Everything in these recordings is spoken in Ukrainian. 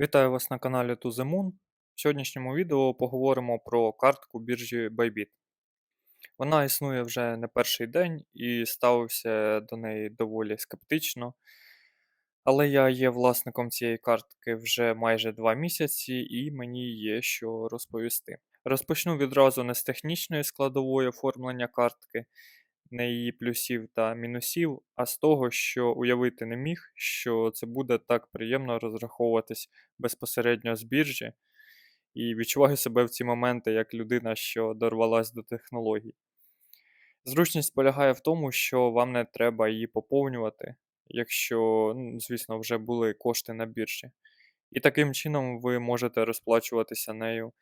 Вітаю вас на каналі To The Moon. В сьогоднішньому відео поговоримо про картку біржі Bybit. Вона існує вже не перший день і ставився до неї доволі скептично. Але я є власником цієї картки вже майже два місяці, і мені є що розповісти. Розпочну відразу не з технічної складової оформлення картки, не її плюсів та мінусів, а з того, що уявити не міг, що це буде так приємно розраховуватись безпосередньо з біржі, і відчуваю себе в ці моменти як людина, що дорвалась до технологій. Зручність полягає в тому, що вам не треба її поповнювати, якщо, ну, звісно, вже були кошти на біржі. І таким чином ви можете розплачуватися нею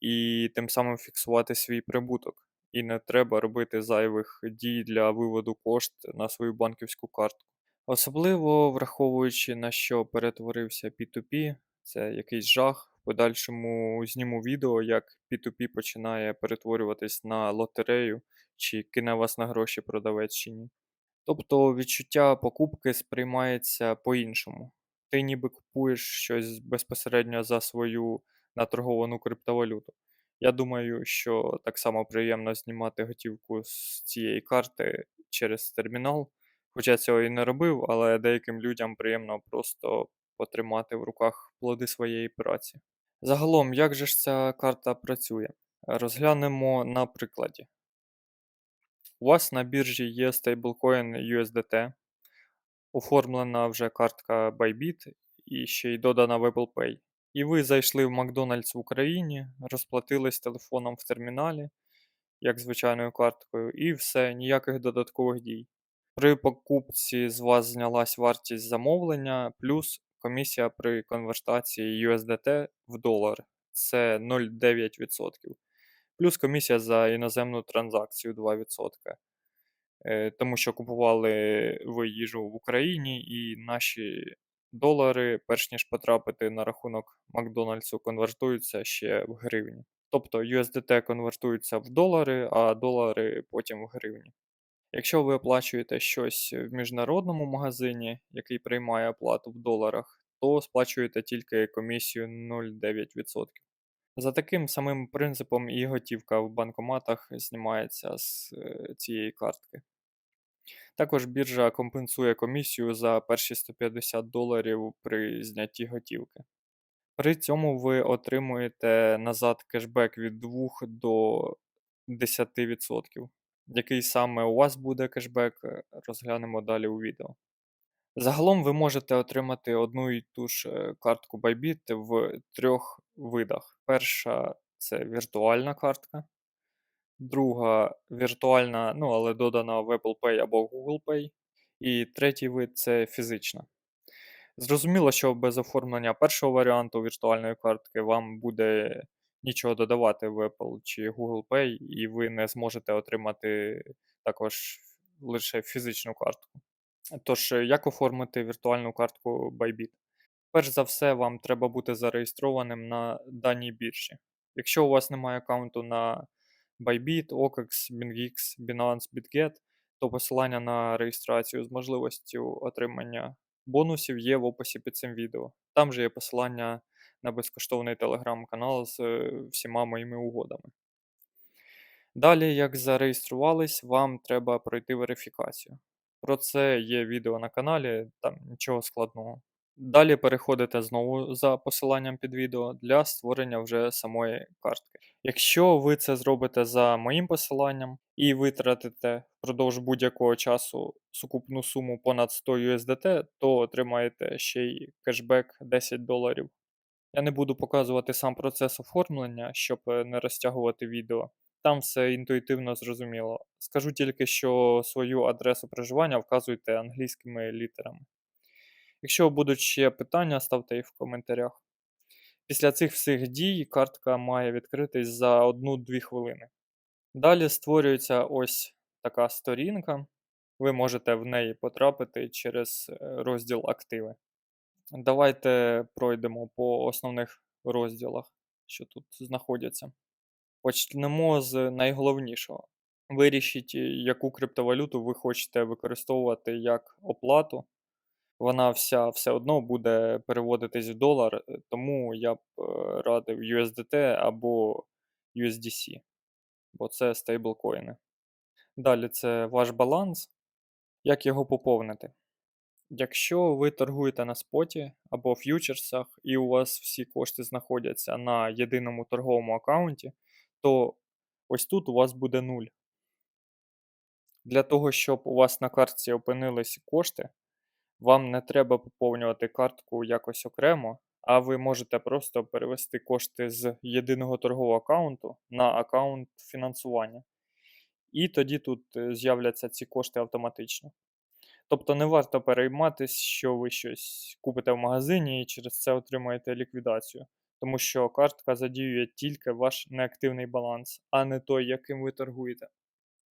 і тим самим фіксувати свій прибуток. І не треба робити зайвих дій для виводу кошт на свою банківську картку. Особливо враховуючи на що перетворився P2P, це якийсь жах. В подальшому зніму відео, як P2P починає перетворюватись на лотерею, чи кине вас на гроші продавець чи ні. Тобто відчуття покупки сприймається по-іншому. Ти ніби купуєш щось безпосередньо за свою наторговану криптовалюту. Я думаю, що так само приємно знімати готівку з цієї карти через термінал. Хоча цього і не робив, але деяким людям приємно просто потримати в руках плоди своєї праці. Загалом, як же ж ця карта працює? Розглянемо на прикладі. У вас на біржі є стейблкоін USDT, оформлена вже картка Bybit і ще й додана в Apple Pay. І ви зайшли в Макдональдс в Україні, розплатились телефоном в терміналі, як звичайною карткою, і все, ніяких додаткових дій. При покупці з вас знялась вартість замовлення, плюс комісія при конвертації USDT в долар це 0,9%. Плюс комісія за іноземну транзакцію 2%. Е, Тому що купували ви їжу в Україні, і наші долари, перш ніж потрапити на рахунок Макдональдсу, конвертуються ще в гривні. Тобто USDT конвертуються в долари, а долари потім в гривні. Якщо ви оплачуєте щось в міжнародному магазині, який приймає оплату в доларах, то сплачуєте тільки комісію 0,9%. За таким самим принципом і готівка в банкоматах знімається з е, цієї картки. Також біржа компенсує комісію за перші 150 доларів при знятті готівки. При цьому ви отримуєте назад кешбек від 2 до 10%. Який саме у вас буде кешбек, е, розглянемо далі у відео. Загалом ви можете отримати одну і ту ж е, картку Bybit в трьох видах. Перша це віртуальна картка, друга віртуальна, ну але додана в Apple Pay або Google Pay. І третій вид це фізична. Зрозуміло, що без оформлення першого варіанту віртуальної картки вам буде нічого додавати в Apple чи Google Pay, і ви не зможете отримати також лише фізичну картку. Тож, як оформити віртуальну картку Bybit? Перш за все, вам треба бути зареєстрованим на даній біржі. Якщо у вас немає аккаунту на Bybit, OKEX, BingX, Binance, BitGet, то посилання на реєстрацію з можливістю отримання бонусів є в описі під цим відео. Там же є посилання на безкоштовний телеграм-канал з е, всіма моїми угодами. Далі, як зареєструвались, вам треба пройти верифікацію. Про це є відео на каналі, там нічого складного. Далі переходите знову за посиланням під відео для створення вже самої картки. Якщо ви це зробите за моїм посиланням і витратите впродовж будь-якого часу сукупну суму понад 100 USDT, то отримаєте ще й кешбек 10 доларів. Я не буду показувати сам процес оформлення, щоб не розтягувати відео. Там все інтуїтивно зрозуміло. Скажу тільки, що свою адресу проживання вказуйте англійськими літерами. Якщо будуть ще питання, ставте їх в коментарях. Після цих всіх дій картка має відкритись за 1-2 хвилини. Далі створюється ось така сторінка. Ви можете в неї потрапити через е, розділ Активи. Давайте пройдемо по основних розділах, що тут знаходяться. Почнемо з найголовнішого. Вирішіть, яку криптовалюту ви хочете використовувати як оплату. Вона вся все одно буде переводитись в долар, е, тому я б е, радив USDT або USDC, бо це стейблкоїни. Далі це ваш баланс. Як його поповнити? Якщо ви торгуєте на споті або ф'ючерсах, і у вас всі кошти знаходяться на єдиному торговому аккаунті, то ось тут у вас буде нуль. Для того, щоб у вас на картці опинились кошти, вам не треба поповнювати картку якось окремо, а ви можете просто перевести кошти з єдиного торгового аккаунту на аккаунт фінансування. І тоді тут е, з'являться ці кошти автоматично. Тобто не варто перейматись, що ви щось купите в магазині і через це отримуєте ліквідацію, тому що картка задіює тільки ваш неактивний баланс, а не той, яким ви торгуєте.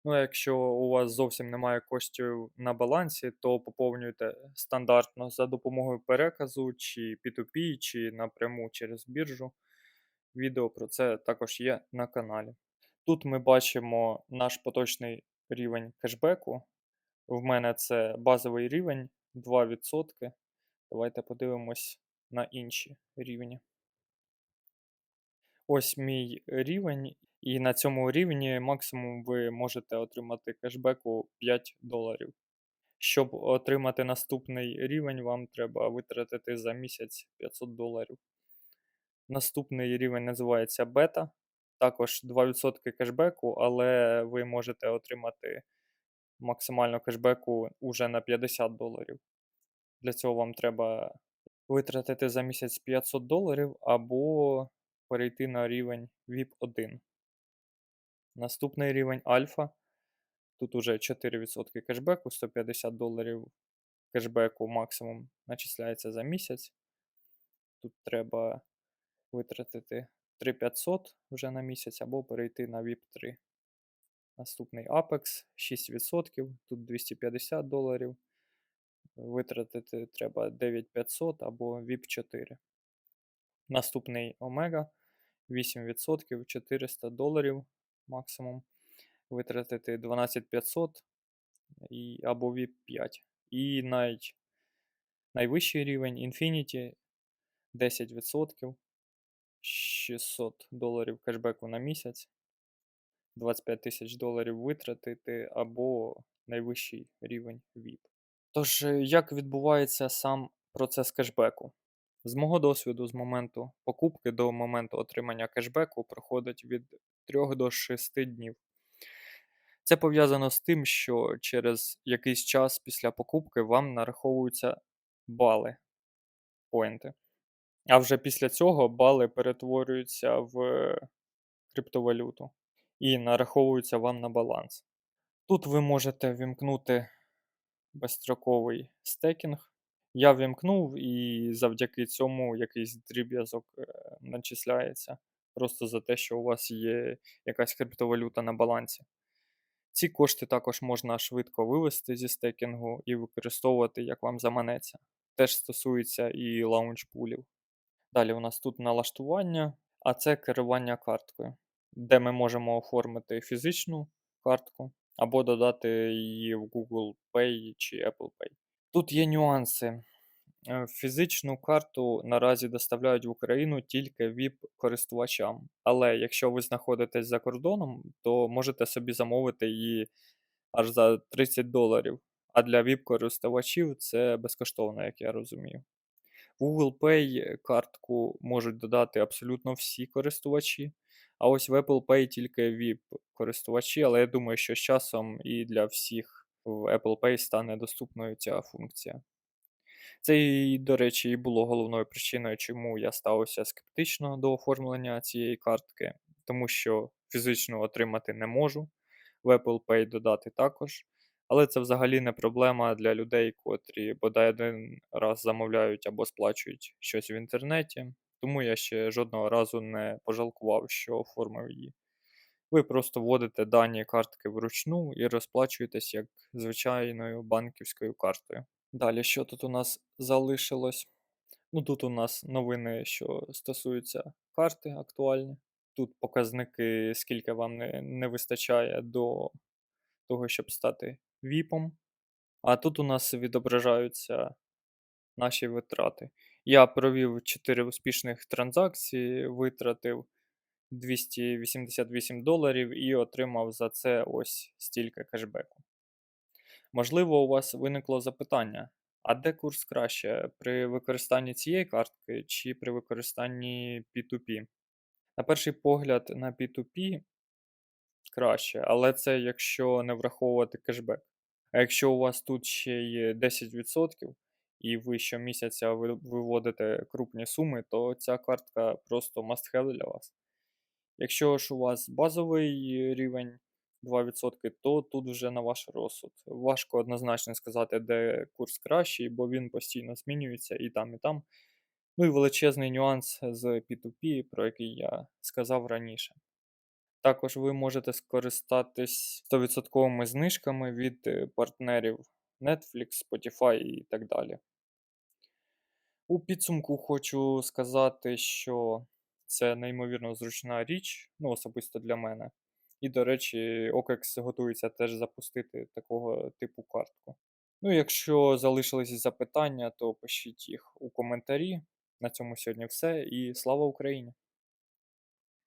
Ну, якщо у вас зовсім немає коштів на балансі, то поповнюйте стандартно за допомогою переказу, чи P2P, чи напряму через біржу. Відео про це також є на каналі. Тут ми бачимо наш поточний рівень кешбеку. В мене це базовий рівень 2%. Давайте подивимось на інші рівні. Ось мій рівень, і на цьому рівні максимум ви можете отримати кешбеку 5 доларів. Щоб отримати наступний рівень, вам треба витратити за місяць 500 доларів. Наступний рівень називається бета. Також 2% кешбеку, але ви можете отримати максимально кешбеку уже на 50 доларів. Для цього вам треба витратити за місяць 500 доларів або перейти на рівень VIP 1. Наступний рівень альфа. Тут уже 4% кешбеку, 150 доларів кешбеку максимум начисляється за місяць. Тут треба витратити 3500 вже на місяць або перейти на VIP 3. Наступний Apex 6%, тут 250 доларів. Витратити треба 9500 або VIP 4. Наступний Omega 8%, 400 доларів максимум. Витратити 12500 і, або VIP 5. І най, найвищий рівень Infinity 10%, 600 доларів кешбеку на місяць. 25 тисяч доларів витратити або найвищий рівень VIP. Тож, е, як відбувається сам процес кешбеку? З мого досвіду, з моменту покупки до моменту отримання кешбеку проходить від 3 до 6 днів. Це пов'язано з тим, що через якийсь час після покупки вам нараховуються бали, поінти. А вже після цього бали перетворюються в криптовалюту і нараховуються вам на баланс. Тут ви можете вімкнути безстроковий стекінг. Я вімкнув, і завдяки цьому якийсь дріб'язок е, начисляється. Просто за те, що у вас є якась криптовалюта на балансі. Ці кошти також можна швидко вивести зі стекінгу і використовувати, як вам заманеться. Теж стосується і лаунчпулів. Далі у нас тут налаштування, а це керування карткою де ми можемо оформити фізичну картку або додати її в Google Pay чи Apple Pay. Тут є нюанси. Е, Фізичну карту наразі доставляють в Україну тільки VIP-користувачам. Але якщо ви знаходитесь за кордоном, то можете собі замовити її аж за 30 доларів. А для VIP-користувачів це безкоштовно, як я розумію. В Google Pay картку можуть додати абсолютно всі користувачі. А ось в Apple Pay тільки VIP-користувачі, але я думаю, що з часом і для всіх в Apple Pay стане доступною ця функція. Це, і, до речі, і було головною причиною, чому я ставився скептично до оформлення цієї картки, тому що фізично отримати не можу, в Apple Pay додати також. Але це взагалі не проблема для людей, котрі бодай один раз замовляють або сплачують щось в інтернеті. Тому я ще жодного разу не пожалкував, що оформив її. Ви просто вводите дані картки вручну і розплачуєтесь як звичайною банківською картою. Далі, що тут у нас залишилось? Ну, тут у нас новини, що стосуються карти актуальні. Тут показники, скільки вам не, не вистачає до того, щоб стати ВІПом. А тут у нас відображаються наші витрати. Я провів 4 успішних транзакції, витратив 288 доларів і отримав за це ось стільки кешбеку. Можливо, у вас виникло запитання: а де курс краще при використанні цієї картки чи при використанні P2P? На перший погляд, на P2P краще, але це якщо не враховувати кешбек. А якщо у вас тут ще є 10% і ви щомісяця виводите крупні суми, то ця картка просто must have для вас. Якщо ж у вас базовий рівень 2%, то тут вже на ваш розсуд. Важко однозначно сказати, де курс кращий, бо він постійно змінюється і там, і там. Ну і величезний нюанс з P2P, про який я сказав раніше. Також ви можете скористатись 100% знижками від е, партнерів Netflix, Spotify і так далі. У підсумку хочу сказати, що це неймовірно зручна річ, ну, особисто для мене. І, до речі, OKEX готується теж запустити такого типу картку. Ну, якщо залишились запитання, то пишіть їх у коментарі. На цьому сьогодні все і слава Україні!